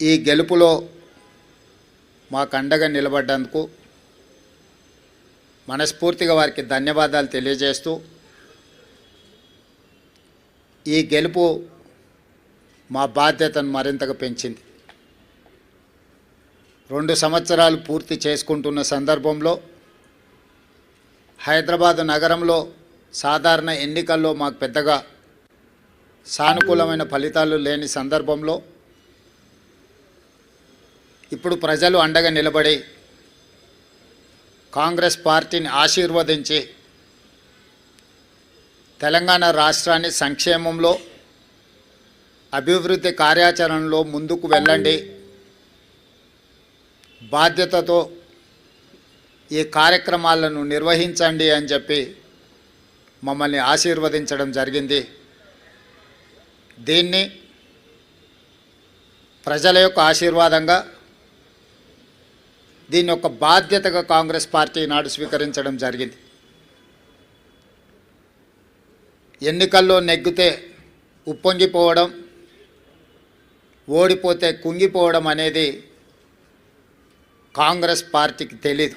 ఈ గెలుపులో మాకు అండగా నిలబడ్డందుకు మనస్ఫూర్తిగా వారికి ధన్యవాదాలు తెలియజేస్తూ ఈ గెలుపు మా బాధ్యతను మరింతగా పెంచింది. రెండు సంవత్సరాలు పూర్తి చేసుకుంటున్న సందర్భంలో హైదరాబాద్ నగరంలో సాధారణ ఎన్నికల్లో మాకు పెద్దగా సానుకూలమైన ఫలితాలు లేని సందర్భంలో ఇప్పుడు ప్రజలు అండగా నిలబడి కాంగ్రెస్ పార్టీని ఆశీర్వదించి తెలంగాణ రాష్ట్రాన్ని సంక్షేమంలో అభివృద్ధి కార్యాచరణలో ముందుకు వెళ్ళండి. బాధ్యతతో ఈ కార్యక్రమాలను నిర్వహించండి అని చెప్పి మమ్మల్ని ఆశీర్వదించడం జరిగింది. దీన్ని ప్రజల యొక్క ఆశీర్వాదంగా దీన్ని ఒక బాధ్యతగా కాంగ్రెస్ పార్టీ నాడు స్వీకరించడం జరిగింది. ఎన్నికల్లో నెగ్గితే ఉప్పొంగిపోవడం ఓడిపోతే కుంగిపోవడం అనేది కాంగ్రెస్ పార్టీకి తెలీదు.